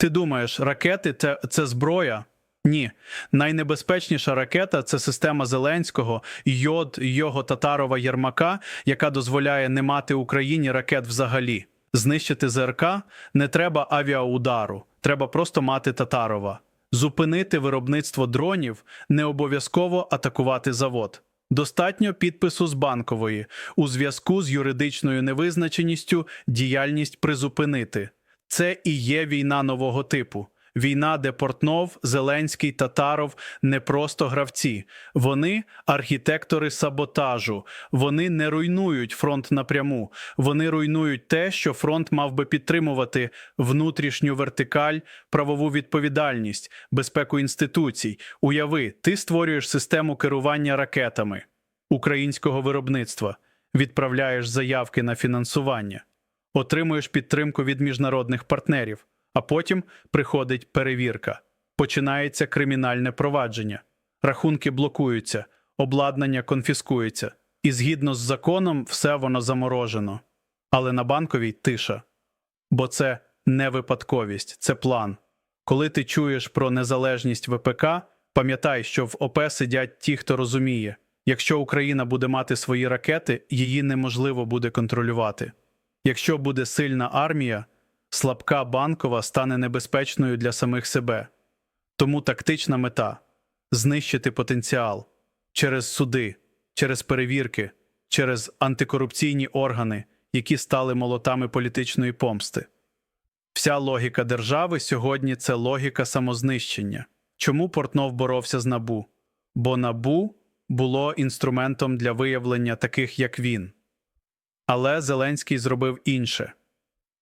Ти думаєш, ракети це, це зброя? Ні. Найнебезпечніша ракета це система Зеленського, йод його Татарова Єрмака, яка дозволяє не мати Україні ракет взагалі. Знищити ЗРК не треба авіаудару, треба просто мати Татарова. Зупинити виробництво дронів не обов'язково атакувати завод. Достатньо підпису з банкової у зв'язку з юридичною невизначеністю діяльність призупинити. Це і є війна нового типу. Війна, де Портнов, Зеленський, Татаров не просто гравці. Вони архітектори саботажу. Вони не руйнують фронт напряму. Вони руйнують те, що фронт мав би підтримувати внутрішню вертикаль, правову відповідальність, безпеку інституцій. Уяви, ти створюєш систему керування ракетами українського виробництва, відправляєш заявки на фінансування, отримуєш підтримку від міжнародних партнерів. А потім приходить перевірка. Починається кримінальне провадження. Рахунки блокуються, обладнання конфіскується. І згідно з законом, все воно заморожено. Але на банковій тиша. Бо це не випадковість, це план. Коли ти чуєш про незалежність ВПК, пам'ятай, що в ОП сидять ті, хто розуміє, якщо Україна буде мати свої ракети, її неможливо буде контролювати. Якщо буде сильна армія, слабка банкова стане небезпечною для самих себе. Тому тактична мета знищити потенціал через суди, через перевірки, через антикорупційні органи, які стали молотами політичної помсти. Вся логіка держави сьогодні це логіка самознищення. Чому Портнов боровся з набу? Бо набу було інструментом для виявлення таких, як він. Але Зеленський зробив інше.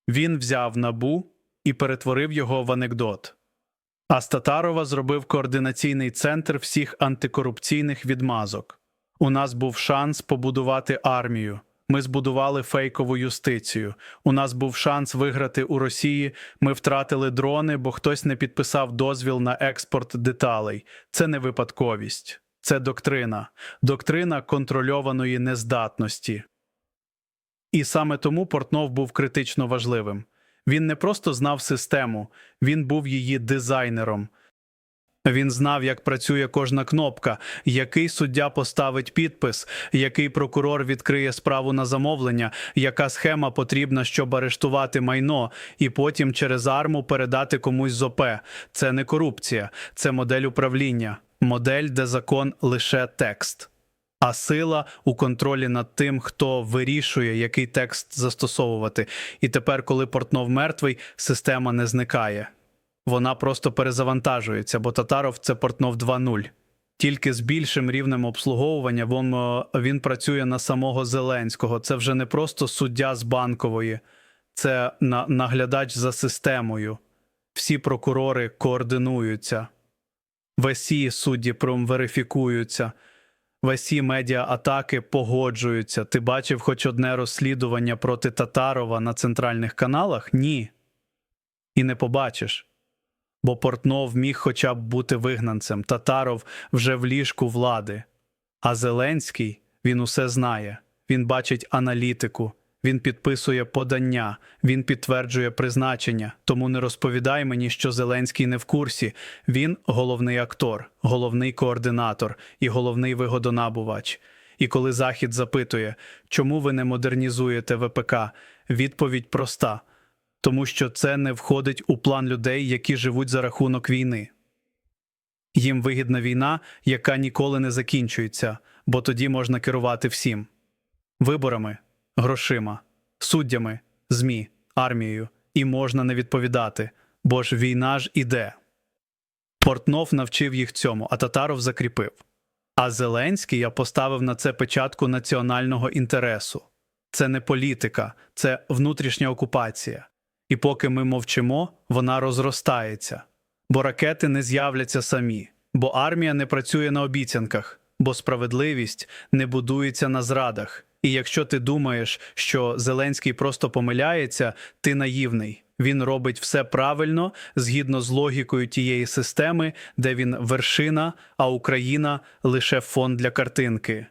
Він взяв набу і перетворив його в анекдот. А з Татарова зробив координаційний центр всіх антикорупційних відмазок. У нас був шанс побудувати армію. Ми збудували фейкову юстицію. У нас був шанс виграти у Росії. Ми втратили дрони, бо хтось не підписав дозвіл на експорт деталей. Це не випадковість, це доктрина, доктрина контрольованої нездатності. І саме тому Портнов був критично важливим. Він не просто знав систему, він був її дизайнером. Він знав, як працює кожна кнопка, який суддя поставить підпис, який прокурор відкриє справу на замовлення, яка схема потрібна, щоб арештувати майно, і потім через арму передати комусь з ОП. Це не корупція, це модель управління, модель, де закон лише текст. А сила у контролі над тим, хто вирішує, який текст застосовувати. І тепер, коли Портнов мертвий, система не зникає. Вона просто перезавантажується, бо Татаров це Портнов 2.0. Тільки з більшим рівнем обслуговування він, е, він працює на самого Зеленського. Це вже не просто суддя з банкової, це на, наглядач за системою. Всі прокурори координуються, весі судді промверифікуються. Весі медіа-атаки погоджуються. Ти бачив хоч одне розслідування проти Татарова на центральних каналах? Ні. І не побачиш. Бо Портнов міг хоча б бути вигнанцем, Татаров вже в ліжку влади. А Зеленський він усе знає. Він бачить аналітику, він підписує подання, він підтверджує призначення. Тому не розповідай мені, що Зеленський не в курсі. Він головний актор, головний координатор і головний вигодонабувач. І коли Захід запитує, чому ви не модернізуєте ВПК, відповідь проста: тому що це не входить у план людей, які живуть за рахунок війни. Їм вигідна війна, яка ніколи не закінчується, бо тоді можна керувати всім виборами, грошима, суддями, ЗМІ, армією, і можна не відповідати, бо ж війна ж іде. Портнов навчив їх цьому, а Татаров закріпив. А Зеленський я поставив на це печатку національного інтересу. Це не політика, це внутрішня окупація. І поки ми мовчимо, вона розростається. Бо ракети не з'являться самі, бо армія не працює на обіцянках, бо справедливість не будується на зрадах. І якщо ти думаєш, що Зеленський просто помиляється, ти наївний. Він робить все правильно згідно з логікою тієї системи, де він вершина, а Україна лише фон для картинки.